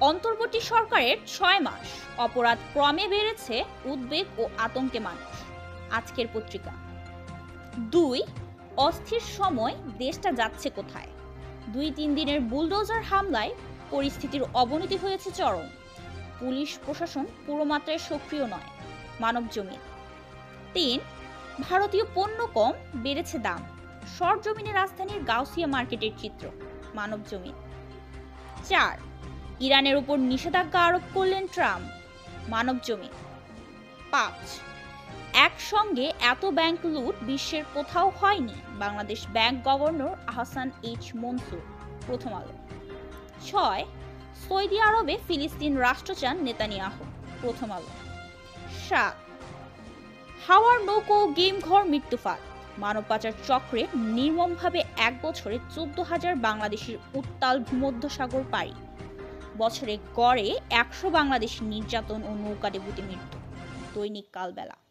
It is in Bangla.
অন্তর্বর্তী সরকারের ছয় মাস। অপরাধ ক্রমে বেড়েছে উদ্বেগ ও আতঙ্কে মানুষ। আজকের পত্রিকা। দুই, অস্থির সময় দেশটা যাচ্ছে কোথায়? দুই, তিন দিনের বুলডোজার হামলায় পরিস্থিতির অবনতি হয়েছে চরম। পুলিশ প্রশাসন পুরো মাত্রায় সক্রিয় নয়, মানব জমিন। তিন, ভারতীয় পণ্য কম, বেড়েছে দাম। শর্ট জমিনে রাজধানীর গাউসিয়া মার্কেটের চিত্র, মানব জমিন। চার ইরানের উপর নিষেধাজ্ঞা আরোপ করলেন ট্রাম্প। মানব জমি। পাঁচ। একসঙ্গে এত ব্যাংক লুট বিশ্বের কোথাও হয়নি, Bangladesh bank governor Ahsan H Mansur, Prothom Alo. ছয়। সৌদি আরবে ফিলিস্তিন রাষ্ট্র চান নেতানিয়াহু, প্রথম আলো। সাত। হাওয়ার নৌকো গেম ঘর মৃত্যুফাত মানব পাচার চক্রে নির্মমভাবে এক বছরে চোদ্দ হাজার বাংলাদেশের উত্তাল ভূমধ্যসাগর পাড়ি। বছরে গড়ে একশো বাংলাদেশি নির্যাতন ও নৌকা নৌকাডুবিতে মৃত্যু। দৈনিক কালবেলা।